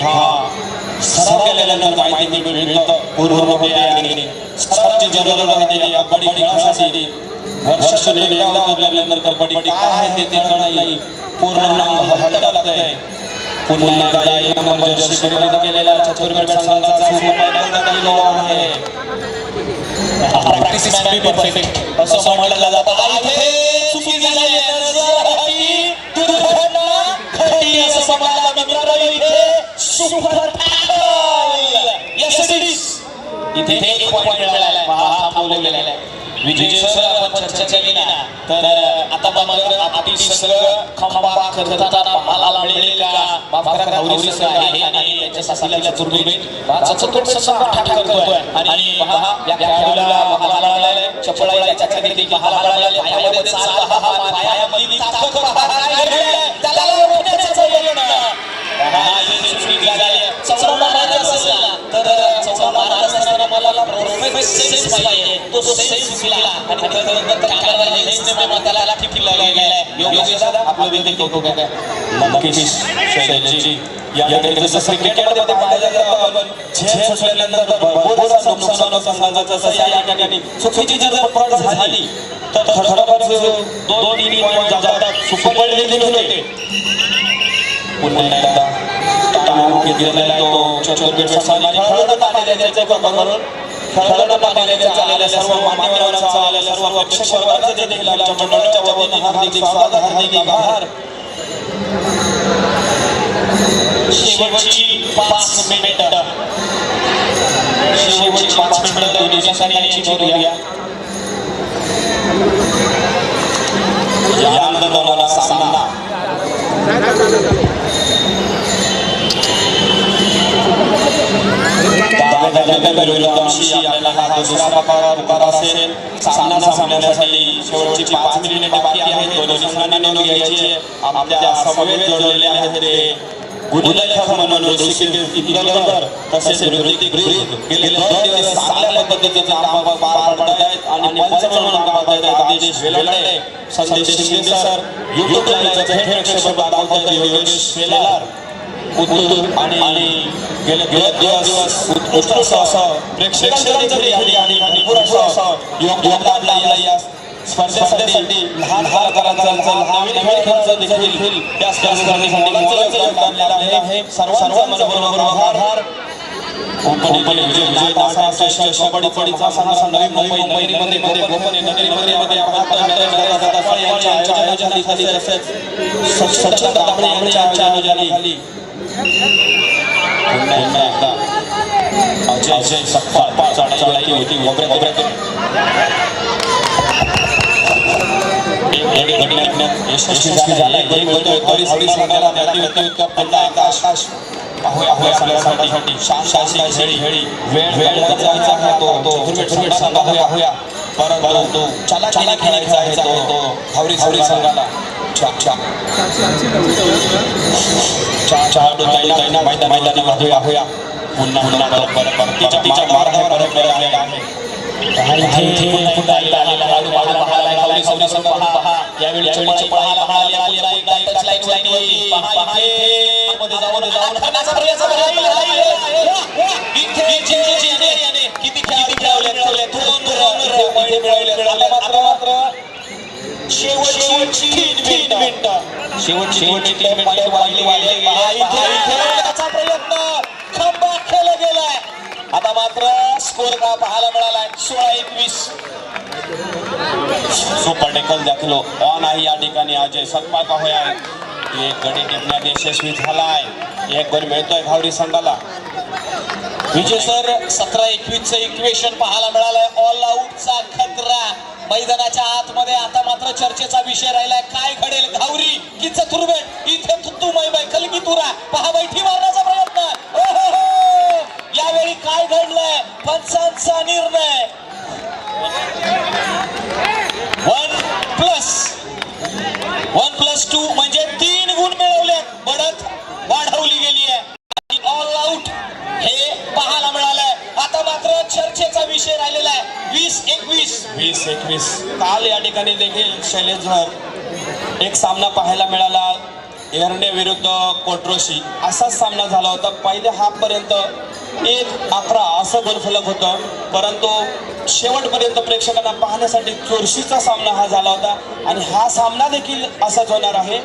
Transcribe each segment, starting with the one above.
हा. सराव केलेल्यानंतर माहिती मिळतं पूर्णपणे आणि सरावची जरूर राहिलेली या कबड्डी खेळासाठी वर्ष एकदा उतरल्यानंतर कबड्डी काय आहे ते ते कळलं पूर्ण नाम हलटा लागतंय पुन्हा एकदा एक नंबर जर्सी खरेदी केलेल्या चतुर्वेद संघाचा सुरू पहिल्यांदा आहे. प्रॅक्टिस मॅन बी परफेक्ट असं म्हटलं जातं. आ, चुकी झाली. आहे. नजरहाटी, दुर्घटना घडली असं म्हणायला मित्रांनो इथे सुपर इथे एक पॉईंट मिळाला आहे थांबवलेला आहे विजय सर आपण चर्चा केली ना. तर आता मात्र आपली सगळं खंबा करताना पाहायला मिळेल का? सर आहे आणि त्यांच्या सासाला चतुर्भुज चतुर्भुज ससा ठाक करतोय. आणि पहा या खेळाडूला पाहायला देखील पाहायला मिळाले पायामध्ये चाल पहा पायामध्ये ताकद पहा. त्याला दिला. आणि आहे. योगेश आपलं. नक्कीच, शैलेशजी. या ठिकाणी जसं क्रिकेटमध्ये पाहिलं जातं आपण, झेल सुटल्यानंतर भरपूर असं नुकसान होतं संघाचं. तसं या ठिकाणी चुकीची जर पड झाली तर खरोखरच दोन तीन पॉईंट जातात सुपर देखील होते पुन्हा एकदा टाळून घेतलेला आहे तो चतुर्वेद संघाने खेळाडूंना पाणी द्यायचं बघून खेळाडूंना पाणी आलेल्या सर्व मान्यवरांचा आलेल्या सर्व प्रेक्षक वर्गाचे देखील आमच्या मंडळाच्या वतीने हार्दिक स्वागत, हार्दिक आभार. शेवटची पाच मिनिटं. शेवटची पाच मिनिटं दोन्ही संघांची करूया या आनंदाला सामना. आपल्याला हा दुसरा प्रकार पुकार असेल सामना संपण्यासाठी शेवटची पाच मिनिटे बाकी आहेत दोन्ही संघांनी नोंद घ्यायची आहे. आपल्या समवेत जोडलेले आहेत ते गुरुलेखक म्हणून ऋषिकेश इंदलकर तसेच ऋतिक ऋत गेले दोन दिवस चांगल्या पद्धतीचं काम पार पाडत आहेत आणि पंच म्हणून काम पाडत आहेत आदेश वेलांडे संदेश शिंदे सर युट्यूब लाईव्हचं थेट प्रक्षेपण दाखवतात योगेश शेलार उत्तूर आणि गेले दोन दिवस उत्कृष्ट असं प्रेक्षकांचं देखील या ठिकाणी भरपूर असं योग- योगदान लाभलं या स्पर्धेसाठी. लहान कलाकारांचं लहान खेळाचं देखील त्या स्पर्धेसाठी मोलाचं योगदान लाभलेलं आहे. सर्वांचा मनपूर्वक आभार. विजय कबड्डीचा नवी मुंबई नगरीमध्ये मध्ये कोकणी नगरीमध्ये आपण आयोजनाखाली तसेच सचिन यांच्या आयोजनाखाली अजय अजय सप्पा चढाई होती वगैरे वगैरे एक एक घटनेत यशस्वी झाला एक आकाश पाहूया पाहूया आपल्यासाठी शांत खेळी खेळी वेळ वेळ जायचा आहे तो तो पाहूया पाहूया परंतु चला चला खेळायचा आहे तो तो खावरी खावरी संघाला. चार चार ताईना ताईना मैदान मैदानामध्ये पाहूया पुन्हा पुन्हा परत परत तिच्या तिच्या मार्गावर परत आहे. शेवटची तीन मिनिटं शेवट शेवटची तीन मिनिटं वाढली वाढली प्रयत्न खंबा खेळला गेलाय आता मात्र स्कोर का पाहायला मिळालाय. सोळा एकवीस. सुपर टेकल दाखलो ऑन आहे या ठिकाणी अजय सत्पाका होय. आहे एक गडी टिपण्यात यशस्वी झालाय. एक गोल मिळतोय घावरी संघाला. विजय सर सतरा एकवीसचं इक्वेशन पाहायला मिळालंय. ऑल आऊटचा खतरा मैदानाच्या आतमध्ये. आता मात्र चर्चेचा विषय राहिलाय. काय घडेल घावरी? की चतुर्वेद इथे काल या ठिकाणी देखील शैलेशवर एक सामना पाहायला मिळाला. एरणे विरुद्ध कोट्रोशी. असाच सामना झाला होता. पहिल्या हाफपर्यंत एक अकरा असं गोलफलक होतं. परंतु शेवटपर्यंत प्रेक्षकांना पाहण्यासाठी चुरशीचा सामना हा झाला होता. आणि हा सामना देखील असाच होणार आहे.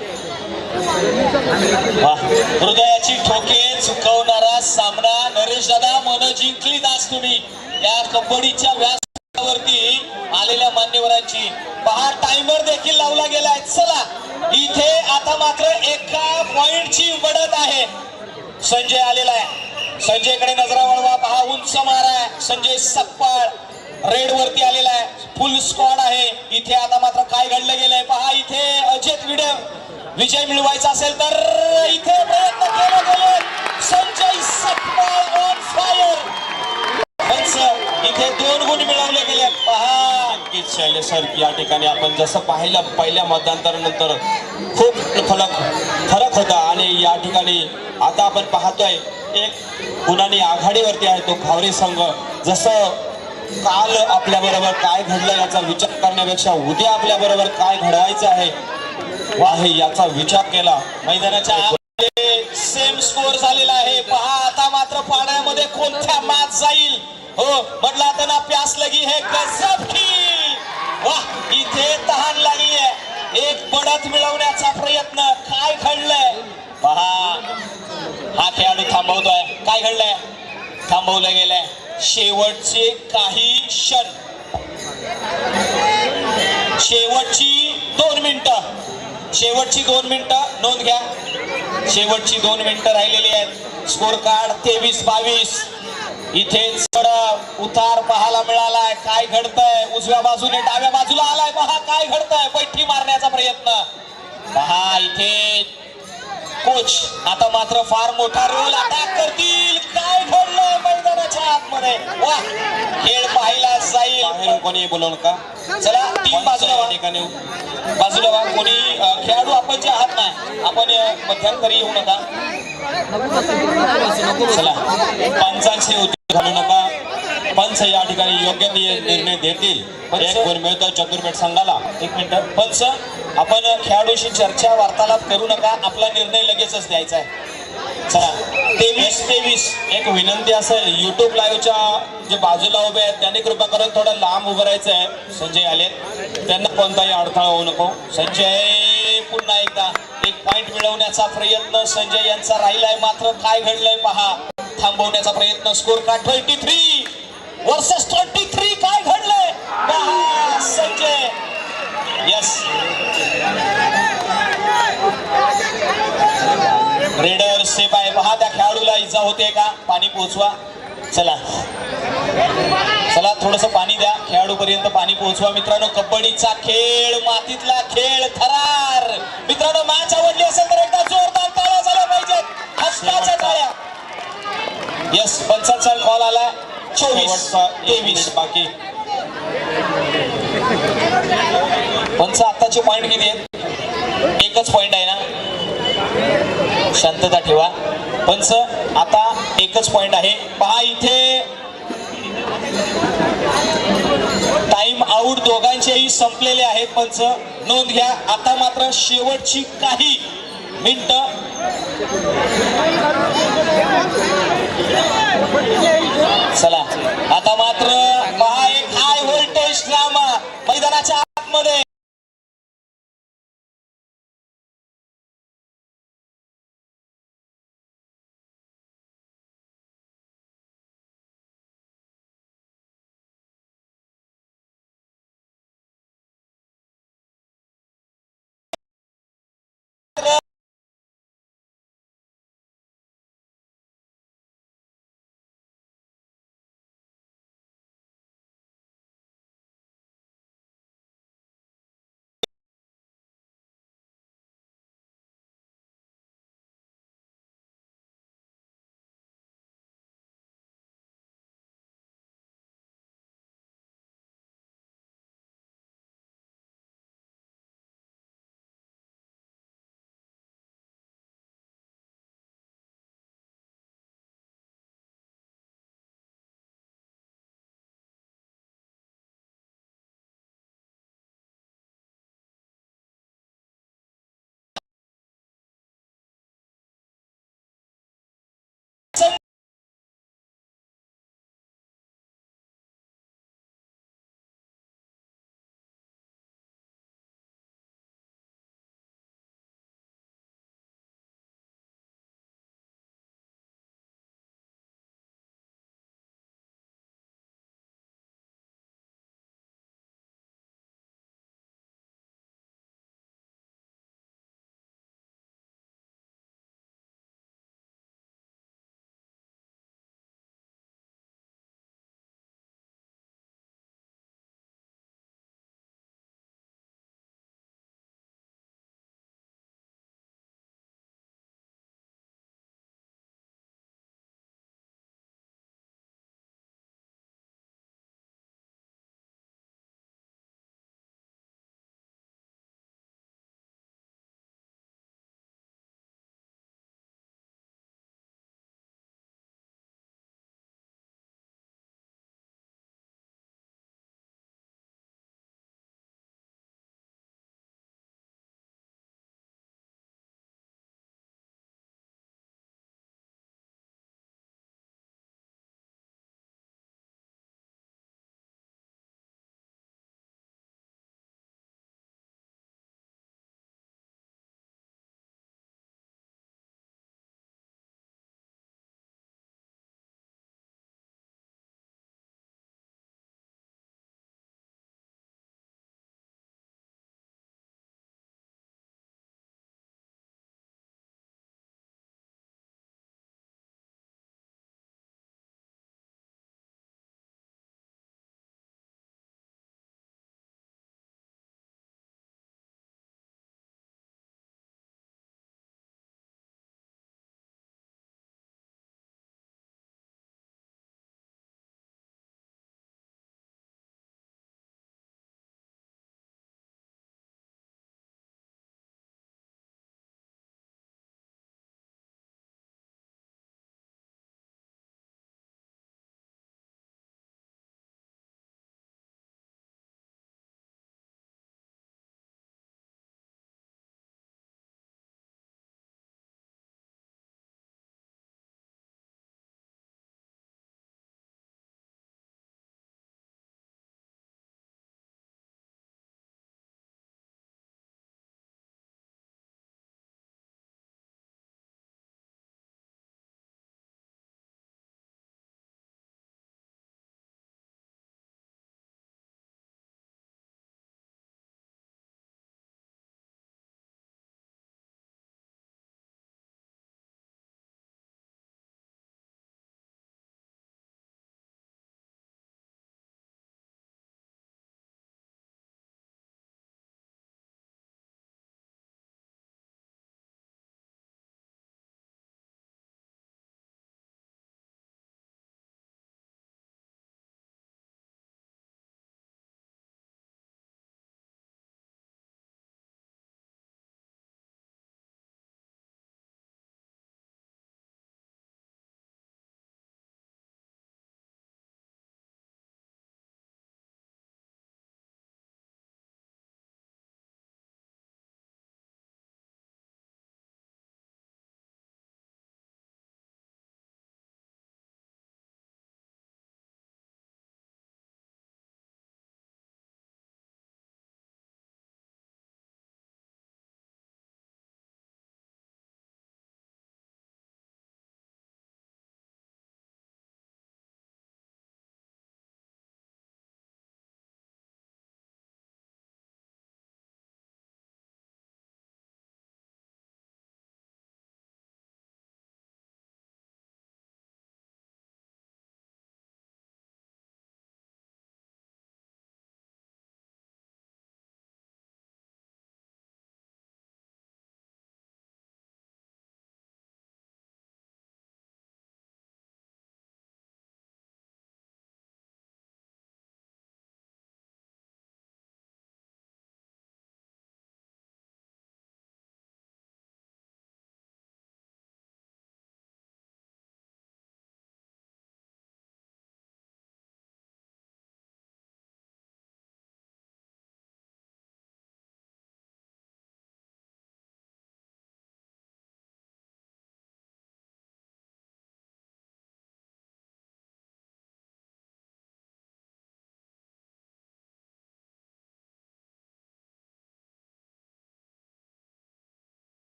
हृदयाची ठोके चुकवणारा सामना नरेश दादा मन जिंकलीत आज तुम्ही. या कबड्डीच्या व्यास वरती आलेल्या मान्यवरांची पहा टाइमर देखील लावला गेलाय चला इथे आता मात्र एका पॉइंटची बढत आहे. संजय आलेला आहे. संजयकडे नजरा वळवा. पहा उंच मारा आहे. संजय सप्पाळ रेड वरती आलेला आहे. फुल स्क्वॉड आहे. इथे आता मात्र काय घडलं गेलंय? पहा इथे अजित विडे विजय मिळवायचा असेल तर इथे प्रयत्न केला गेले संजय सप्पाळ ऑन फायर इथे दोन गुण मिळवले. नक्कीच शैलेश सर या ठिकाणी आपण जसं पाहिलं पहिल्या मतदानानंतर खूप फलक फरक होता आणि या ठिकाणी आता आपण पाहतोय एक गुणाने आघाडीवरती आहे तो भावरे संघ. जसं काल आपल्याबरोबर काय घडलं याचा विचार करण्यापेक्षा उद्या आपल्या बरोबर काय घडवायचं आहे आहे याचा विचार केला. मैदानाच्या सेम स्कोर झालेला आहे. पहा आता मात्र पाण्यामध्ये कोणत्या मात जाईल? हो म्हटलं आता ना प्यास लगी हे कस आहे मिळवण्याचा प्रयत्न काय घडलंय? पहा हा खेळाडू थांबवतोय. काय घडलंय? थांबवलं गेलंय. शेवटचे काही क्षण. शेवटची दोन मिनिटं. शेवटची दोन मिनिटं. नोंद घ्या. शेवटची दोन मिनिटं राहिलेली आहेत. स्कोर कार्ड तेवीस बावीस. इथे चढ उतार पाहायला मिळालाय. काय घडतंय? उजव्या बाजूने डाव्या बाजूला आलाय. पहा काय घडतंय. पैठी मारण्याचा प्रयत्न. पहा इथे कोच. आता मात्र फार मोठा रोल अटॅक करतील. काय घडलंय मैदानाच्या आतमध्ये? वा खेळ पाहायला जाईल. कोणी बोलवू नका चला टीम बाजूला. ठिकाणी बाजूला व्हा कोणी खेळाडू आपण जे आहात ना आपण मध्यंतरी येऊ नका. चला. पंचांशी उत्तर घालू नका पंच या ठिकाणी योग्य नि- निर्णय देतील. एक मिळतो चतुर्भेट संघाला. एक मिनिट पंच आपण खेळाडूशी चर्चा वार्तालाप करू नका आपला निर्णय लगेचच द्यायचा आहे. चला तेवीस तेवीस. एक विनंती असेल युट्यूब लाईव्हच्या जे बाजूला उभे आहेत त्यांनी कृपा करून थोडं लांब उभं राहायचं आहे संजय आले. त्यांना कोणताही अडथळा होऊ नको. संजय पुन्हा एकदा एक पॉइंट मिळवण्याचा प्रयत्न. संजय यांचा राहिलाय मात्र काय घडलंय पहा. थांबवण्याचा प्रयत्न. स्कोर का twenty three. Versus twenty three काय घडलंय? संजय. यस रेडर सेफ आहे पहा त्या खेळाडूला इजा होते का? पाणी पोहोचवा. चला. चला थोडस पाणी द्या. खेळाडूपर्यंत पाणी पोहोचवा. मित्रांनो कबड्डीचा खेळ मातीतला खेळ थरार. मित्रांनो मॅच आवडली असेल तर एकदा जोरदार टाळ्या झाल्या पाहिजेत. हस्ताच्या टाळ्या. यस पंचाचा कॉल आला. चोवीस. तेवीस. बाकी. पंच आताचे पॉईंट किती आहेत? एकच पॉईंट आहे ना? शांतता ठेवा. पंच आता एकच पॉइंट आहे. पहा इथे. टाइम आउट दोघांचेही संपलेले आहेत पंच. नोंद घ्या. आता मात्र शेवटची काही मिनिट. चला. आता